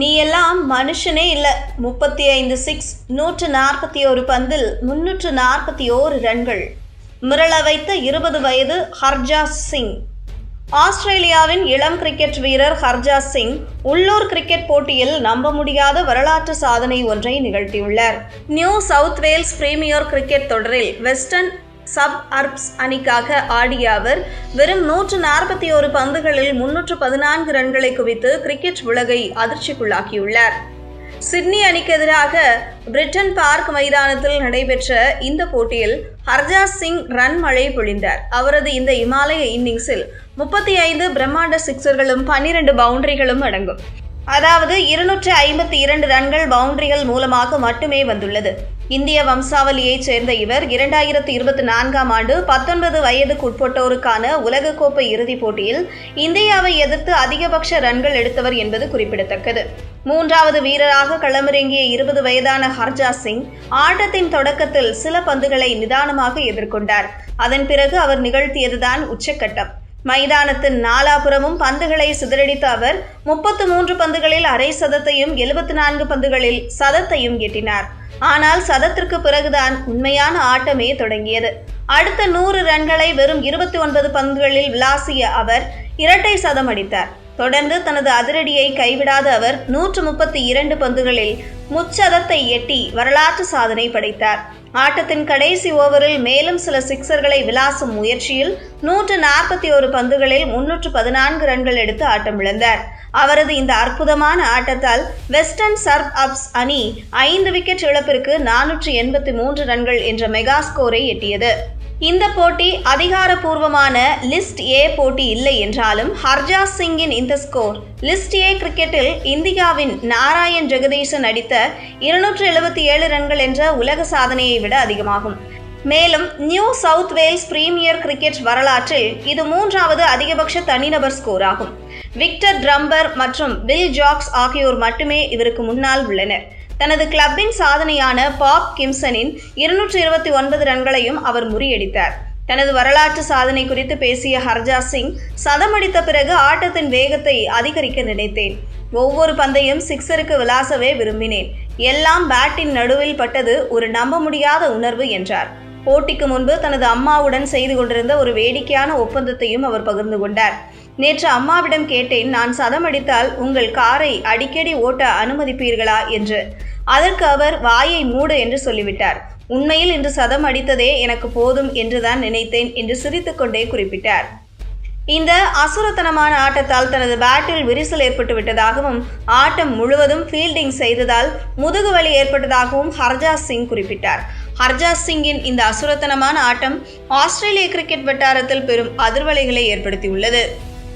நீ எல்லாம் மனுஷனே இல்லை. முப்பத்தி ஐந்து சிக்ஸ் நூற்று நாற்பத்தி ஒரு பந்தில் முன்னூற்று நாற்பத்தி ஓரு ரன்கள். மிரள வைத்த இருபது வயது ஹர்ஜாஸ் சிங். ஆஸ்திரேலியாவின் இளம் கிரிக்கெட் வீரர் ஹர்ஜாஸ் சிங் உள்ளூர் கிரிக்கெட் போட்டியில் நம்ப முடியாத வரலாற்று சாதனை ஒன்றை நிகழ்த்தியுள்ளார். New South Wales Premier cricket தொடரில் வெஸ்டர்ன் சப் அர்ப்ஸ் அணிக்காக ஆடிய அவர் வெறும் நூற்று நாற்பத்தி ஒரு பந்துகளில் முன்னூற்று பதினான்கு ரன்களை குவித்து கிரிக்கெட் உலகை அதிர்ச்சிக்குள்ளாக்கியுள்ளார். சிட்னி அணிக்கு எதிராக பிரிட்டன் பார்க் மைதானத்தில் நடைபெற்ற இந்த போட்டியில் ஹர்ஜாஸ் சிங் ரன் மழை பொழிந்தார். அவரது இந்த இமாலய இன்னிங்ஸில் முப்பத்தி ஐந்து பிரம்மாண்ட சிக்சர்களும் பன்னிரண்டு பவுண்டரிகளும் அடங்கும். அதாவது இருநூற்று ஐம்பத்தி இரண்டு ரன்கள் பவுண்டரிகள் மூலமாக மட்டுமே வந்துள்ளது. இந்திய வம்சாவளியைச் சேர்ந்த இவர் இரண்டாயிரத்து இருபத்தி நான்காம் ஆண்டு பத்தொன்பது வயதுக்குட்பட்டோருக்கான உலகக்கோப்பை இறுதிப் போட்டியில் இந்தியாவை எதிர்த்து அதிகபட்ச ரன்கள் எடுத்தவர் என்பது குறிப்பிடத்தக்கது. மூன்றாவது வீரராக களமிறங்கிய இருபது வயதான ஹர்ஜா சிங் ஆட்டத்தின் தொடக்கத்தில் சில பந்துகளை நிதானமாக எதிர்கொண்டார். அதன் பிறகு அவர் நிகழ்த்தியதுதான் உச்சக்கட்டம். மைதானத்தின் நாலாபுறமும் பந்துகளை சிதறடித்த அவர் முப்பத்து மூன்று பந்துகளில் அரை சதத்தையும் எழுபத்தி நான்கு பந்துகளில் சதத்தையும் எட்டினார். ஆனால் சதத்திற்கு பிறகுதான் உண்மையான ஆட்டமே தொடங்கியது. அடுத்த நூறு ரன்களை வெறும் இருபத்தி ஒன்பது பந்துகளில் விளாசிய அவர் இரட்டை சதம் அடித்தார். தொடர்ந்து தனது அதிரடியை கைவிடாத அவர் நூற்று முப்பத்தி இரண்டு பந்துகளில் முச்சதத்தை எட்டி வரலாற்று சாதனை படைத்தார். ஆட்டத்தின் கடைசி ஓவரில் மேலும் சில சிக்சர்களை விளாசும் முயற்சியில் நூற்று நாற்பத்தி ஒரு பந்துகளில் முன்னூற்று பதினான்கு ரன்கள் எடுத்து ஆட்டமிழந்தார் அவரது இந்த அற்புதமான ஆட்டத்தால் வெஸ்டர்ன் சர்வ் அப்ஸ் அணி ஐந்து விக்கெட் இழப்பிற்கு நானூற்று எண்பத்தி மூன்று ரன்கள் என்ற மெகா ஸ்கோரை எட்டியது. இந்த போட்டி அதிகாரப்பூர்வமான லிஸ்ட் ஏ போட்டி இல்லை என்றாலும் ஹர்ஜாஸ் சிங்கின் இந்த ஸ்கோர். லிஸ்ட் ஏ கிரிக்கெட்டில் இந்தியாவின் நாராயண் ஜெகதீசன் அடித்த இருநூற்று எழுபத்தி ஏழு ரன்கள் என்ற உலக சாதனையை விட அதிகமாகும். மேலும் New South Wales Premier cricket வரலாற்றில் இது மூன்றாவது அதிகபட்ச தனிநபர் ஸ்கோர் ஆகும். விக்டர் ட்ரம்பர் மற்றும் பில் ஜாக்ஸ் ஆகியோர் மட்டுமே இவருக்கு முன்னால் உள்ளனர். தனது கிளப்பின் சாதனையான பாப் கிம்சனின் இருநூற்று இருபத்தி ஒன்பது ரன்களையும் அவர் முறியடித்தார். தனது வரலாற்று சாதனை குறித்து பேசிய ஹர்ஜா சிங் சதம் அடித்த பிறகு ஆட்டத்தின் வேகத்தை அதிகரிக்க நினைத்தேன். ஒவ்வொரு பந்தையும் சிக்ஸருக்கு விளாசவே விரும்பினேன். எல்லாம் பேட்டின் நடுவில் பட்டது ஒரு நம்ப முடியாத உணர்வு என்றார். போட்டிக்கு முன்பு தனது அம்மாவுடன் செய்து கொண்டிருந்த ஒரு வேடிக்கையான ஒப்பந்தத்தையும் அவர் பகிர்ந்து கொண்டார். நேற்று அம்மாவிடம் கேட்டேன் நான் சதம் அடித்தால் உங்கள் காரை அடிக்கடி ஓட்ட அனுமதிப்பீர்களா? என்று. அதற்கு அவர் வாயை மூடு என்று சொல்லிவிட்டார். உண்மையில் இன்று சதம் அடித்ததே எனக்கு போதும் என்றுதான் நினைத்தேன் என்று சிரித்துக்கொண்டே குறிப்பிட்டார். இந்த அசுரத்தனமான ஆட்டத்தால் தனது பேட்டில் விரிசல் ஏற்பட்டு விட்டதாகவும் ஆட்டம் முழுவதும் ஃபீல்டிங் செய்ததால் முதுகு வலி ஏற்பட்டதாகவும் ஹர்ஜாஸ் சிங் குறிப்பிட்டார். ஹர்ஜாஸ் சிங்கின் இந்த அசுரத்தனமான ஆட்டம் ஆஸ்திரேலிய கிரிக்கெட் வட்டாரத்தில் பெரும் அதிர்வலைகளை ஏற்படுத்தியுள்ளது.